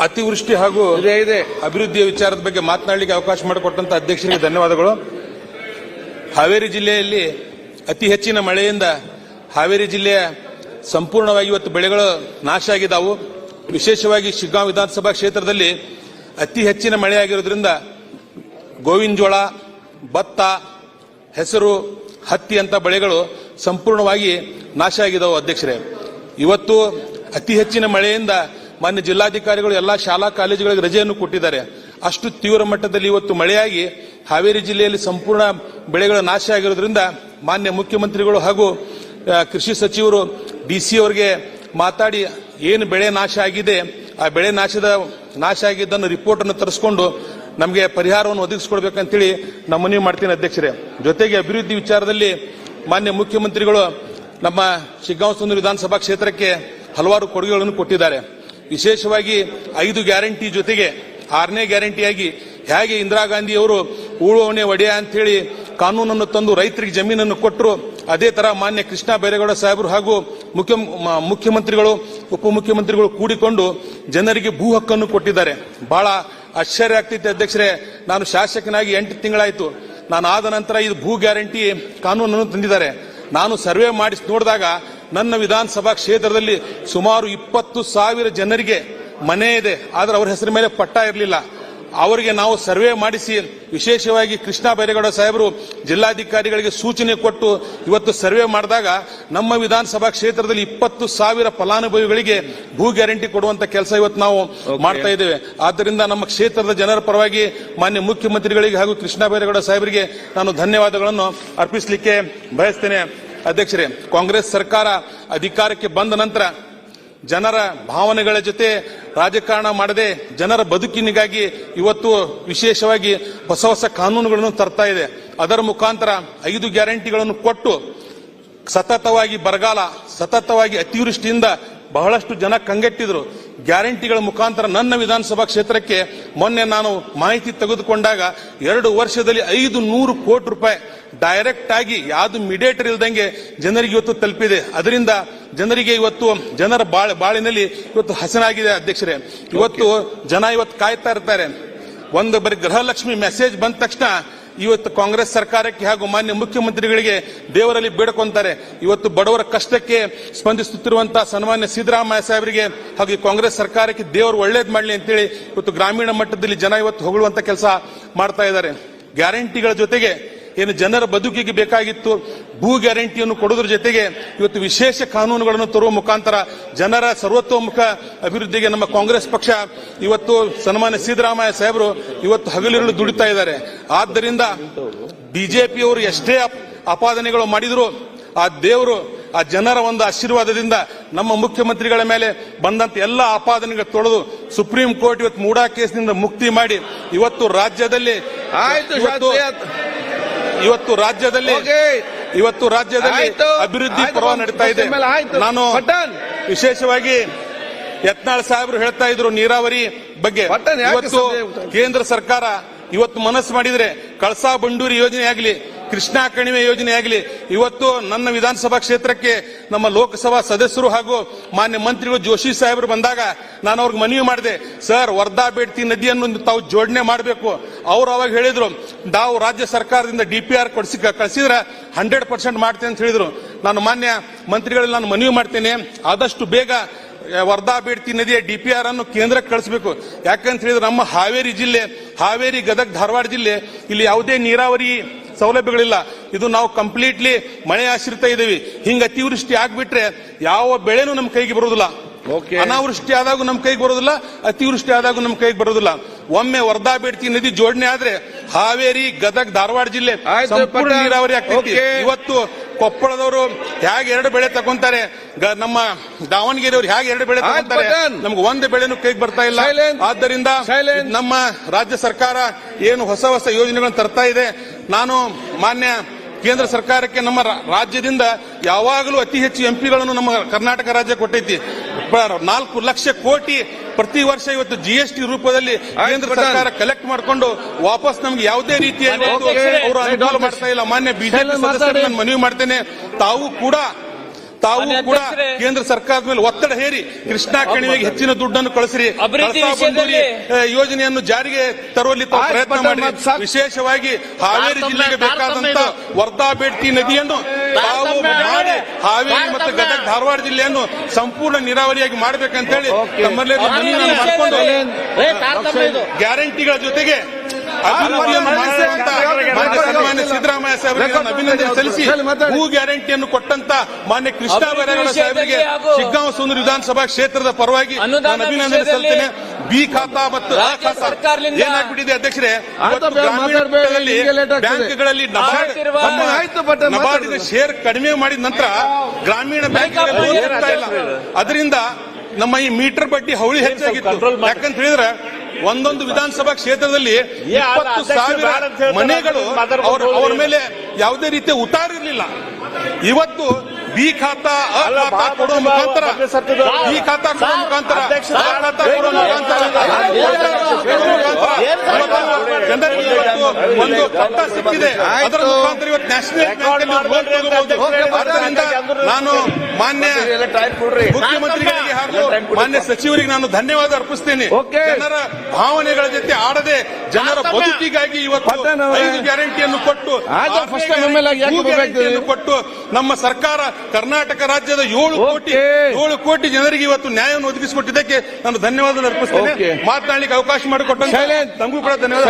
ಅತಿವೃಷ್ಟಿ ಹಾಗೂ ಅಭಿವೃದ್ಧಿಯ ವಿಚಾರದ ಬಗ್ಗೆ ಮಾತನಾಡಲಿಕ್ಕೆ ಅವಕಾಶ ಮಾಡಿಕೊಟ್ಟಂತ ಅಧ್ಯಕ್ಷರಿಗೆ ಧನ್ಯವಾದಗಳು. ಹಾವೇರಿ ಜಿಲ್ಲೆಯಲ್ಲಿ ಅತಿ ಹೆಚ್ಚಿನ ಮಳೆಯಿಂದ ಹಾವೇರಿ ಜಿಲ್ಲೆಯ ಸಂಪೂರ್ಣವಾಗಿ ಇವತ್ತು ಬೆಳೆಗಳು ನಾಶ ಆಗಿದ್ದಾವು ವಿಶೇಷವಾಗಿ ಶಿಗ್ಗಾಂವ್ ವಿಧಾನಸಭಾ ಕ್ಷೇತ್ರದಲ್ಲಿ ಅತಿ ಹೆಚ್ಚಿನ ಮಳೆಯಾಗಿರೋದ್ರಿಂದ ಗೋವಿನ ಜೋಳ ಭತ್ತ ಹೆಸರು ಹತ್ತಿ ಅಂತ ಬೆಳೆಗಳು ಸಂಪೂರ್ಣವಾಗಿ ನಾಶ ಆಗಿದ್ದಾವೆ ಅಧ್ಯಕ್ಷರೇ. ಇವತ್ತು ಅತಿ ಹೆಚ್ಚಿನ ಮಳೆಯಿಂದ ಮಾನ್ಯ ಜಿಲ್ಲಾಧಿಕಾರಿಗಳು ಎಲ್ಲಾ ಶಾಲಾ ಕಾಲೇಜುಗಳಿಗೆ ರಜೆಯನ್ನು ಕೊಟ್ಟಿದ್ದಾರೆ. ಅಷ್ಟು ತೀವ್ರ ಮಟ್ಟದಲ್ಲಿ ಇವತ್ತು ಮಳೆಯಾಗಿ ಹಾವೇರಿ ಜಿಲ್ಲೆಯಲ್ಲಿ ಸಂಪೂರ್ಣ ಬೆಳೆಗಳ ನಾಶ ಆಗಿರೋದ್ರಿಂದ ಮಾನ್ಯ ಮುಖ್ಯಮಂತ್ರಿಗಳು ಹಾಗೂ ಕೃಷಿ ಸಚಿವರು ಡಿ ಸಿ ಅವರಿಗೆ ಮಾತಾಡಿ ಏನು ಬೆಳೆ ನಾಶ ಆಗಿದೆ, ಆ ಬೆಳೆ ನಾಶದ, ನಾಶ ಆಗಿದ್ದನ್ನು ರಿಪೋರ್ಟ್ ಅನ್ನು ತರಿಸ್ಕೊಂಡು ನಮಗೆ ಪರಿಹಾರವನ್ನು ಒದಗಿಸ್ಕೊಡ್ಬೇಕಂತೇಳಿ ನಮ್ಮ ಮನವಿ ಮಾಡ್ತೀನಿ ಅಧ್ಯಕ್ಷರೇ. ಜೊತೆಗೆ ಅಭಿವೃದ್ಧಿ ವಿಚಾರದಲ್ಲಿ ಮಾನ್ಯ ಮುಖ್ಯಮಂತ್ರಿಗಳು ನಮ್ಮ ಶಿಗ್ಗಾಂವ್ ಸುಂದರ ವಿಧಾನಸಭಾ ಕ್ಷೇತ್ರಕ್ಕೆ ಹಲವಾರು ಕೊಡುಗೆಗಳನ್ನು ಕೊಟ್ಟಿದ್ದಾರೆ. ವಿಶೇಷವಾಗಿ ಐದು ಗ್ಯಾರಂಟಿ ಜೊತೆಗೆ ಆರನೇ ಗ್ಯಾರಂಟಿಯಾಗಿ ಹೇಗೆ ಇಂದಿರಾ ಗಾಂಧಿ ಅವರು ಉಳುವವನೆ ಒಡೆಯ ಅಂತ ಹೇಳಿ ಕಾನೂನನ್ನು ತಂದು ರೈತರಿಗೆ ಜಮೀನನ್ನು ಕೊಟ್ಟರು, ಅದೇ ತರ ಮಾನ್ಯ ಕೃಷ್ಣ ಬೈರೇಗೌಡ ಸಾಹೇಬರು ಹಾಗೂ ಮುಖ್ಯ ಮುಖ್ಯಮಂತ್ರಿಗಳು, ಉಪಮುಖ್ಯಮಂತ್ರಿಗಳು ಕೂಡಿಕೊಂಡು ಜನರಿಗೆ ಭೂ ಹಕ್ಕನ್ನು ಕೊಟ್ಟಿದ್ದಾರೆ. ಬಹಳ ಆಶ್ಚರ್ಯ ಆಗ್ತಿತ್ತು ಅಧ್ಯಕ್ಷರೇ, ನಾನು ಶಾಸಕನಾಗಿ ಎಂಟು ತಿಂಗಳಾಯಿತು. ನಾನು ಆದ ನಂತರ ಇದು ಭೂ ಗ್ಯಾರಂಟಿ ಕಾನೂನನ್ನು ತಂದಿದ್ದಾರೆ. ನಾನು ಸರ್ವೆ ಮಾಡಿಸಿ, ನೋಡಿದಾಗ ನನ್ನ ವಿಧಾನಸಭಾ ಕ್ಷೇತ್ರದಲ್ಲಿ ಸುಮಾರು ಇಪ್ಪತ್ತು ಸಾವಿರ ಜನರಿಗೆ ಮನೆ ಇದೆ. ಆದರೆ ಅವರ ಹೆಸರ ಮೇಲೆ ಪಟ್ಟ ಇರಲಿಲ್ಲ. ಅವರಿಗೆ ನಾವು ಸರ್ವೆ ಮಾಡಿಸಿ ವಿಶೇಷವಾಗಿ ಕೃಷ್ಣ ಬೈರೇಗೌಡ ಸಾಹೇಬರು ಜಿಲ್ಲಾಧಿಕಾರಿಗಳಿಗೆ ಸೂಚನೆ ಕೊಟ್ಟು ಇವತ್ತು ಸರ್ವೆ ಮಾಡಿದಾಗ ನಮ್ಮ ವಿಧಾನಸಭಾ ಕ್ಷೇತ್ರದಲ್ಲಿ ಇಪ್ಪತ್ತು ಸಾವಿರ ಫಲಾನುಭವಿಗಳಿಗೆ ಭೂ ಗ್ಯಾರಂಟಿ ಕೊಡುವಂತ ಕೆಲಸ ಇವತ್ತು ನಾವು ಮಾಡ್ತಾ ಇದ್ದೇವೆ. ಆದ್ದರಿಂದ ನಮ್ಮ ಕ್ಷೇತ್ರದ ಜನರ ಪರವಾಗಿ ಮಾನ್ಯ ಮುಖ್ಯಮಂತ್ರಿಗಳಿಗೆ ಹಾಗೂ ಕೃಷ್ಣ ಬೈರೇಗೌಡ ಸಾಹೇಬರಿಗೆ ನಾನು ಧನ್ಯವಾದಗಳನ್ನು ಅರ್ಪಿಸಲಿಕ್ಕೆ ಬಯಸ್ತೇನೆ. ಅಧ್ಯಕ್ಷರೇ, ಕಾಂಗ್ರೆಸ್ ಸರ್ಕಾರ ಅಧಿಕಾರಕ್ಕೆ ಬಂದ ನಂತರ ಜನರ ಭಾವನೆಗಳ ಜೊತೆ ರಾಜಕಾರಣ ಮಾಡದೆ ಜನರ ಬದುಕಿನಿಗಾಗಿ ಇವತ್ತು ವಿಶೇಷವಾಗಿ ಹೊಸ ಹೊಸ ಕಾನೂನುಗಳನ್ನು ತರ್ತಾ ಇದೆ. ಅದರ ಮುಖಾಂತರ ಐದು ಗ್ಯಾರಂಟಿಗಳನ್ನು ಕೊಟ್ಟು ಸತತವಾಗಿ ಬರಗಾಲ, ಸತತವಾಗಿ ಅತಿವೃಷ್ಟಿಯಿಂದ ಬಹಳಷ್ಟು ಜನ ಕಂಗೆಟ್ಟಿದ್ರು. ಗ್ಯಾರಂಟಿಗಳ ಮುಖಾಂತರ ನನ್ನ ವಿಧಾನಸಭಾ ಕ್ಷೇತ್ರಕ್ಕೆ ಮೊನ್ನೆ ನಾನು ಮಾಹಿತಿ ತೆಗೆದುಕೊಂಡಾಗ ಎರಡು ವರ್ಷದಲ್ಲಿ ಐದು ನೂರು ಕೋಟಿ ರೂಪಾಯಿ ಡೈರೆಕ್ಟ್ ಆಗಿ ಯಾವುದು ಮಿಡಿಯೇಟರ್ ಇಲ್ದಂಗೆ ಜನರಿಗೆ ಇವತ್ತು ತಲುಪಿದೆ. ಅದರಿಂದ ಜನರಿಗೆ ಇವತ್ತು, ಜನರ ಬಾಳ, ಬಾಳಿನಲ್ಲಿ ಇವತ್ತು ಹಸನಾಗಿದೆ ಅಧ್ಯಕ್ಷರೇ. ಇವತ್ತು ಜನ ಇವತ್ತು ಕಾಯ್ತಾ ಇರ್ತಾರೆ. ಒಂದು ಬರೀ ಗೃಹಲಕ್ಷ್ಮಿ ಮೆಸೇಜ್ ಬಂದ ತಕ್ಷಣ ಇವತ್ತು ಕಾಂಗ್ರೆಸ್ ಸರ್ಕಾರಕ್ಕೆ ಹಾಗೂ ಮಾನ್ಯ ಮುಖ್ಯಮಂತ್ರಿಗಳಿಗೆ ದೇವರಲ್ಲಿ ಬೇಡ್ಕೊಂತಾರೆ. ಇವತ್ತು ಬಡವರ ಕಷ್ಟಕ್ಕೆ ಸ್ಪಂದಿಸುತ್ತಿರುವಂತಹ ಸನ್ಮಾನ್ಯ ಸಿದ್ದರಾಮಯ್ಯ ಸಾಹೇಬರಿಗೆ ಹಾಗೂ ಕಾಂಗ್ರೆಸ್ ಸರ್ಕಾರಕ್ಕೆ ದೇವರು ಒಳ್ಳೇದು ಮಾಡಲಿ ಅಂತೇಳಿ ಇವತ್ತು ಗ್ರಾಮೀಣ ಮಟ್ಟದಲ್ಲಿ ಜನ ಇವತ್ತು ಹೊಗಳುವಂತ ಕೆಲಸ ಮಾಡ್ತಾ ಇದ್ದಾರೆ. ಗ್ಯಾರಂಟಿಗಳ ಜೊತೆಗೆ ಏನು ಜನರ ಬದುಕಿಗೆ ಬೇಕಾಗಿತ್ತು ಭೂ ಗ್ಯಾರಂಟಿಯನ್ನು ಕೊಡೋದ್ರ ಜೊತೆಗೆ ಇವತ್ತು ವಿಶೇಷ ಕಾನೂನುಗಳನ್ನು ತರುವ ಮುಖಾಂತರ ಜನರ ಸರ್ವತೋಮುಖ ಅಭಿವೃದ್ಧಿಗೆ ನಮ್ಮ ಕಾಂಗ್ರೆಸ್ ಪಕ್ಷ ಇವತ್ತು ಸನ್ಮಾನ್ಯ ಸಿದ್ದರಾಮಯ್ಯ ಸಾಹೇಬರು ಇವತ್ತು ಹಗಲಿರುಳು ದುಡಿತಾ ಇದ್ದಾರೆ. ಆದ್ದರಿಂದ ಬಿಜೆಪಿಯವರು ಎಷ್ಟೇ ಅಪ್- ಅಪಾದನೆಗಳು ಮಾಡಿದ್ರು ಆ ದೇವರು ಆ ಜನರ ಒಂದು ಆಶೀರ್ವಾದದಿಂದ ನಮ್ಮ ಮುಖ್ಯಮಂತ್ರಿಗಳ ಮೇಲೆ ಬಂದಂತ ಎಲ್ಲ ಆಪಾದನೆಗಳು ತೊಳೆದು ಸುಪ್ರೀಂ ಕೋರ್ಟ್ ಇವತ್ತು ಮೂಡಾ ಕೇಸ್ನಿಂದ ಮುಕ್ತಿ ಮಾಡಿ ಇವತ್ತು ರಾಜ್ಯದಲ್ಲಿ ಆಯ್ತು. ಇವತ್ತು ರಾಜ್ಯದಲ್ಲಿ ಇವತ್ತು ರಾಜ್ಯದಲ್ಲಿ. ಅಭಿವೃದ್ಧಿ ಪರ್ವ ನಡೀತಾ ಇದೆ. ನಾನು. ವಿಶೇಷವಾಗಿ ಯತ್ನಾಳ್ ಸಾಹೇಬರು ಹೇಳ್ತಾ ಇದ್ರು ನೀರಾವರಿ ಬಗ್ಗೆ ಇವತ್ತು ಕೇಂದ್ರ ಸರ್ಕಾರ ಇವತ್ತು ಮನಸ್ಸು ಮಾಡಿದ್ರೆ ಕಳಸಾ ಬಂಡೂರಿ ಯೋಜನೆ ಆಗಲಿ ಕೃಷ್ಣಾ ಕಣಿವೆ ಯೋಜನೆ ಆಗಲಿ ಇವತ್ತು ನನ್ನ ವಿಧಾನಸಭಾ ಕ್ಷೇತ್ರಕ್ಕೆ ನಮ್ಮ ಲೋಕಸಭಾ ಸದಸ್ಯರು ಹಾಗೂ ಮಾನ್ಯ ಮಂತ್ರಿಗಳು ಜೋಶಿ ಸಾಹೇಬರು ಬಂದಾಗ ನಾನು ಅವ್ರಿಗೆ ಮನವಿ ಮಾಡಿದೆ, ಸರ್, ವರ್ಧಾ ಬೇಡ್ತಿ ನದಿಯನ್ನು ತಾವು ಜೋಡಣೆ ಮಾಡಬೇಕು. ಅವ್ರು ಅವಾಗ ಹೇಳಿದ್ರು, ನಾವು ರಾಜ್ಯ ಸರ್ಕಾರದಿಂದ ಡಿ ಪಿ ಆರ್ ಕೊಡಿಸಿ, ಕಳಿಸಿದ್ರೆ ಹಂಡ್ರೆಡ್ ಪರ್ಸೆಂಟ್ ಮಾಡ್ತೇನೆ ಅಂತ ಹೇಳಿದ್ರು. ನಾನು ಮಾನ್ಯ ಮಂತ್ರಿಗಳಲ್ಲಿ ನಾನು ಮನವಿ ಮಾಡ್ತೇನೆ, ಆದಷ್ಟು ಬೇಗ ವರ್ಧಾ ಬೇಡ್ತಿ ನದಿಯ ಡಿ ಪಿ ಆರ್ ಅನ್ನು ಕೇಂದ್ರಕ್ಕೆ ಕಳಿಸಬೇಕು. ಯಾಕಂತ ಹೇಳಿದ್ರೆ ನಮ್ಮ ಹಾವೇರಿ ಜಿಲ್ಲೆ, ಹಾವೇರಿ ಗದಗ ಧಾರವಾಡ ಜಿಲ್ಲೆ, ಇಲ್ಲಿ ಯಾವುದೇ ನೀರಾವರಿ ಸೌಲಭ್ಯಗಳಿಲ್ಲ. ಇದು ನಾವು ಕಂಪ್ಲೀಟ್ಲಿ ಮಳೆ ಆಶ್ರಿತ ಇದ್ದೀವಿ. ಹಿಂಗ ಅತಿವೃಷ್ಟಿ ಆಗ್ಬಿಟ್ರೆ ಯಾವ ಬೆಳೆನೂ ನಮ್ಮ ಕೈಗೆ ಬರೋದಿಲ್ಲ Okay. ಅನಾವೃಷ್ಟಿ ಆದಾಗೂ ನಮ್ಮ ಕೈಗೆ ಬರೋದಿಲ್ಲ ಅತಿವೃಷ್ಟಿ ಆದಾಗ ನಮ್ಮ ಕೈಗೆ ಬರೋದಿಲ್ಲ ಒಮ್ಮೆ ವರ್ಧಾ ಬೇಡ್ತಿ ನದಿ ಜೋಡಣೆ ಆದ್ರೆ ಹಾವೇರಿ ಗದಗ ಧಾರವಾಡ ಜಿಲ್ಲೆ ಸಂಪೂರ್ಣ ನೀರಾವರಿ ಆಗ್ತೈತಿ. ಇವತ್ತು ಕೊಪ್ಪಳದವರು ಹೇಗೆ ಎರಡು ಬೆಳೆ ತಗೊಂತಾರೆ ನಮ್ಮ ದಾವಣಗೆರೆಯವರು ಹೇಗೆ ಎರಡು ಬೆಳೆ ತಗೊಂತಾರೆ. ನಮ್ಗೆ ಒಂದು ಬೆಳೆನೂ ಕೈಗೆ ಬರ್ತಾ ಇಲ್ಲ. ಆದ್ದರಿಂದ. ನಮ್ಮ ರಾಜ್ಯ ಸರ್ಕಾರ ಏನು ಹೊಸ ಹೊಸ ಯೋಜನೆಗಳನ್ನು ತರ್ತಾ ಇದೆ ನಾನು ಮಾನ್ಯ ಕೇಂದ್ರ ಸರ್ಕಾರಕ್ಕೆ ನಮ್ಮ ರಾಜ್ಯದಿಂದ ಯಾವಾಗಲೂ ಅತಿ ಹೆಚ್ಚು ಎಂಪಿಗಳನ್ನು ನಮ್ಮ ಕರ್ನಾಟಕ ರಾಜ್ಯ ಕೊಟ್ಟೈತಿ ನಾಲ್ಕು ಲಕ್ಷ ಕೋಟಿ ಪ್ರತಿ ವರ್ಷ ಇವತ್ತು ಜಿ ಎಸ್ ಟಿ ರೂಪದಲ್ಲಿ ಕೇಂದ್ರ. ಸರ್ಕಾರ ಕಲೆಕ್ಟ್ ಮಾಡಿಕೊಂಡು ವಾಪಸ್ ನಮ್ಗೆ ಯಾವುದೇ ರೀತಿಯಲ್ಲಿ ಅವರು ಅನುಕೂಲ ಮಾಡ್ತಾ ಇಲ್ಲ. ಮಾನ್ಯ ಬಿಜೆಪಿ ಸದಸ್ಯರು ನಾನು ಮನವಿ ಮಾಡ್ತೇನೆ. ತಾವು ಕೂಡ ತಾವು ಕೂಡ ಕೇಂದ್ರ ಸರ್ಕಾರದ ಮೇಲೆ ಒತ್ತಡ ಹೇರಿ ಕೃಷ್ಣಾ ಕಣಿವೆಗೆ ಹೆಚ್ಚಿನ ದುಡ್ಡನ್ನು ಕಳಿಸ್ರಿ. ಯೋಜನೆಯನ್ನು ಜಾರಿಗೆ ತರುವಲ್ಲಿ ಪ್ರಯತ್ನ ಮಾಡಿ ವಿಶೇಷವಾಗಿ ಹಾವೇರಿ ಜಿಲ್ಲೆಗೆ ಬೇಕಾದಂತ ವರ್ಧಾ ಬೇಡ್ತಿ ನದಿಯನ್ನು ತಾವು ಮಾಡಿ ಹಾವೇರಿ ಮತ್ತು ಗದಗ ಧಾರವಾಡ ಜಿಲ್ಲೆಯನ್ನು ಸಂಪೂರ್ಣ ನೀರಾವರಿಯಾಗಿ ಮಾಡಬೇಕಂತ ಹೇಳಿ. ತಮ್ಮಲ್ಲಿ ಗ್ಯಾರಂಟಿಗಳ ಜೊತೆಗೆ ಮಾನ್ಯ ಸಿದ್ದರಾಮಯ್ಯ ಸಾಹೇಬರಿಗೆ ಅಭಿನಂದನೆ ಸಲ್ಲಿಸಿ. ಭೂ ಗ್ಯಾರಂಟಿಯನ್ನು ಕೊಟ್ಟಂತ ಮಾನ್ಯ ಕೃಷ್ಣ ಬೈರೇಗೌಡ ಸಾಹೇಬರಿಗೆ ಶಿಗ್ಗಾಂವ ಸುಂದರ ವಿಧಾನಸಭಾ ಕ್ಷೇತ್ರದ ಪರವಾಗಿ ನಾನು ಅಭಿನಂದನೆ ಸಲ್ಲಿಸ್ತೇನೆ. ಬಿ ಖಾತಾ ಮತ್ತು ಆ ಖಾತಾ ಸರ್ಕಾರದಿಂದ ಏನಾಗ್ಬಿಟ್ಟಿದೆ ಅಧ್ಯಕ್ಷರೇ. ಬ್ಯಾಂಕ್ಗಳಲ್ಲಿ ನಬಾರ್ಡಿನ ಶೇರ್ ಕಡಿಮೆ ಮಾಡಿದ ನಂತರ ಗ್ರಾಮೀಣ ಬ್ಯಾಂಕ್ ಅದರಿಂದ ನಮ್ಮ ಈ ಮೀಟರ್ ಬಡ್ಡಿ ಹೌಳಿ ಹೆಚ್ಚಾಗಿತ್ತು. ಯಾಕಂತ ಹೇಳಿದ್ರೆ ಒಂದೊಂದು ವಿಧಾನಸಭಾ ಕ್ಷೇತ್ರದಲ್ಲಿ ಇಪ್ಪತ್ತು ಸಾವಿರ ಮನೆಗಳು ಅವ್ರ ಮೇಲೆ ಯಾವುದೇ ರೀತಿ ಉತ್ತಾರ ಇರಲಿಲ್ಲ ಇವತ್ತು ಬಿ ಖಾತಾ ಅ ಖಾತಾ ಕೊಡುವ ಮುಖಾಂತರ ಬಿ ಖಾತಾ ಕೊಡುವ ಮುಖಾಂತರ ಖಾತಾ ಕೊಡುವ ಮುಖಾಂತರ ಜನರಿಗೆ ಒಂದು ಪಟ್ಟ ಸಿಕ್ಕಿದೆ. ಅದರ ಮುಖಾಂತರ ಇವತ್ತು ನ್ಯಾಷನಲ್ ಬ್ಯಾಂಕ್ ನಾನು ಮಾನ್ಯ ಮುಖ್ಯಮಂತ್ರಿಗಳಿಗೆ ಹಾಗೂ ಮಾನ್ಯ ಸಚಿವರಿಗೆ ನಾನು ಧನ್ಯವಾದ ಅರ್ಪಿಸ್ತೇನೆ. ಜನರ ಭಾವನೆಗಳ ಜೊತೆ ಆಡದೆ ಜನರ. ಬದುಕಿಗಾಗಿ ಇವತ್ತು ಐದು ಗ್ಯಾರಂಟಿಯನ್ನು ಕೊಟ್ಟು ಕೊಟ್ಟು ನಮ್ಮ ಸರ್ಕಾರ ಕರ್ನಾಟಕ ರಾಜ್ಯದ ಏಳು ಕೋಟಿ. ಏಳು ಕೋಟಿ ಜನರಿಗೆ ಇವತ್ತು ನ್ಯಾಯವನ್ನು ಒದಗಿಸಿಕೊಟ್ಟಿದ್ದಕ್ಕೆ ನಾನು ಧನ್ಯವಾದ ಅರ್ಪಿಸ್ತೇನೆ. ಮಾತನಾಡಲಿಕ್ಕೆ ಅವಕಾಶ ಮಾಡಿಕೊಟ್ಟು. ತಮಗೂ ಕೂಡ ಧನ್ಯವಾದ